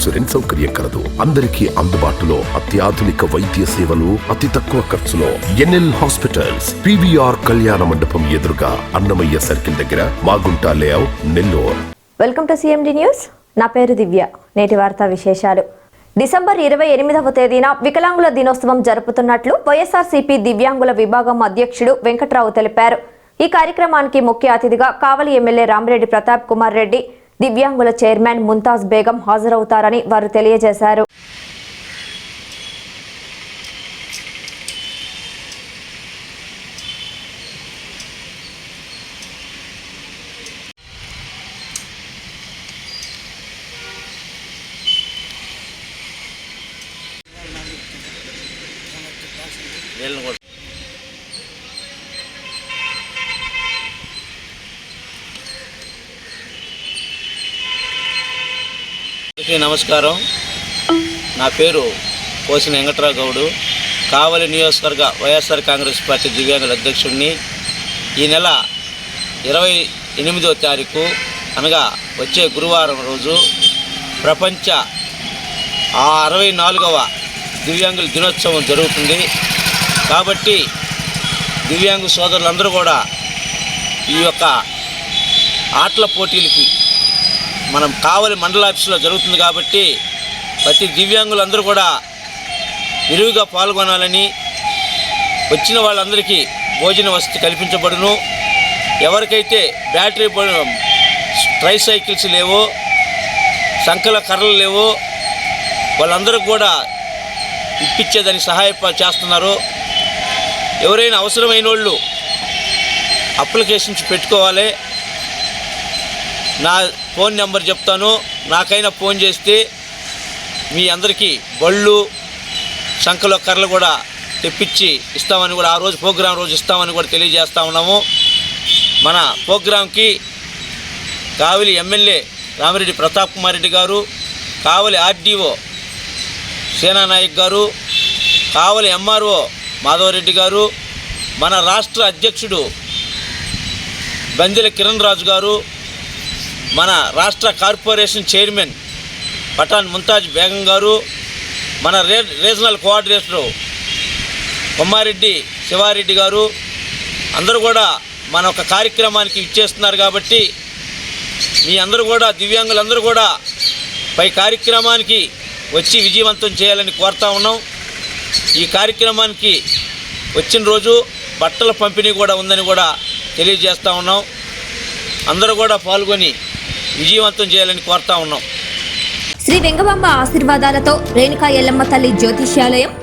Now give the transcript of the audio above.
Insurance సౌకర్యం కలదు. అందరికీ అందుబాటులో అత్యాధునిక వైద్య సేవలు అతి తక్కువ ఖర్చులో. ఎన్ఎల్ హాస్పిటల్స్ పివిఆర్ కళ్యాణ మండపం ఎదురుగా అన్నమయ్య సర్కిల్ దగ్గర Magunta layout Nellore. Welcome to CMD news నా పేరు దివ్య. నేటి వార్తా విశేషాలు. డిసెంబర్ ఇరవై ఎనిమిదవ తేదీన వికలాంగుల దినోత్సవం జరుపుతున్నట్లు వైఎస్ఆర్సీపీ దివ్యాంగుల విభాగం అధ్యక్షుడు వెంకట్రావు తెలిపారు. ఈ కార్యక్రమానికి ముఖ్య అతిథిగా కావలి ఎమ్మెల్యే రామిరెడ్డి ప్రతాప్ కుమార్ రెడ్డి దివ్యాంగుల చైర్మన్ ముంతాజ్ బేగం హాజరవుతారని వారు తెలియజేశారు. వీళ్ళని కూడా అందరికీ నమస్కారం. నా పేరు కోసిన వెంకట్రావు గౌడు. కావలి నియోజకవర్గ వైఎస్ఆర్ కాంగ్రెస్ పార్టీ దివ్యాంగుల అధ్యక్షుడిని. ఈ నెల ఇరవై ఎనిమిదో తారీఖు అనగా వచ్చే గురువారం రోజు ప్రపంచ ఆ అరవై నాలుగవ దివ్యాంగుల దినోత్సవం జరుగుతుంది. కాబట్టి దివ్యాంగు సోదరులందరూ కూడా ఈ యొక్క ఆటల పోటీలకి మనం కావలి మండల ఆఫీసులో జరుగుతుంది కాబట్టి ప్రతి దివ్యాంగులందరూ కూడా విరివిగా పాల్గొనాలని వచ్చిన వాళ్ళందరికీ భోజన వసతి కల్పించబడును. ఎవరికైతే బ్యాటరీ ట్రై సైకిల్స్ లేవో సంకల కర్రలు లేవో వాళ్ళందరికీ కూడా ఇప్పించేదానికి సహాయ చేస్తున్నారు. ఎవరైనా అవసరమైన వాళ్ళు అప్లికేషన్స్ పెట్టుకోవాలి. నా ఫోన్ నెంబర్ చెప్తాను. నాకైనా ఫోన్ చేస్తే మీ అందరికీ బళ్ళు సంఖలో కర్రలు కూడా తెప్పించి ఇస్తామని కూడా ఆ రోజు ప్రోగ్రాం రోజు ఇస్తామని కూడా తెలియజేస్తా ఉన్నాము. మన ప్రోగ్రాంకి కావలి ఎమ్మెల్యే రామిరెడ్డి ప్రతాప్ కుమార్ రెడ్డి గారు కావలి ఆర్డీఓ సేనానాయక్ గారు కావలి ఎంఆర్ఓ మాధవరెడ్డి గారు మన రాష్ట్ర అధ్యక్షుడు బందెల కిరణ్ రాజు గారు మన రాష్ట్ర కార్పొరేషన్ చైర్మన్ పఠాన్ ముంతాజ్ బేగం గారు మన రే రీజనల్ కోఆర్డినేటరు కొమ్మారెడ్డి శివారెడ్డి గారు అందరూ కూడా మన ఒక కార్యక్రమానికి ఇచ్చేస్తున్నారు కాబట్టి మీ అందరూ కూడా దివ్యాంగులందరూ కూడా పై కార్యక్రమానికి వచ్చి విజయవంతం చేయాలని కోరుతా ఉన్నాం. ఈ కార్యక్రమానికి వచ్చిన రోజు బట్టల పంపిణీ కూడా ఉందని కూడా తెలియజేస్తూ ఉన్నాం. అందరూ కూడా పాల్గొని విజయవంతం చేయాలని కోరుతా ఉన్నాం. శ్రీ వెంగబాంబ ఆశీర్వాదాలతో రేణుకా ఎల్లమ్మ తల్లి జ్యోతిష్యాలయం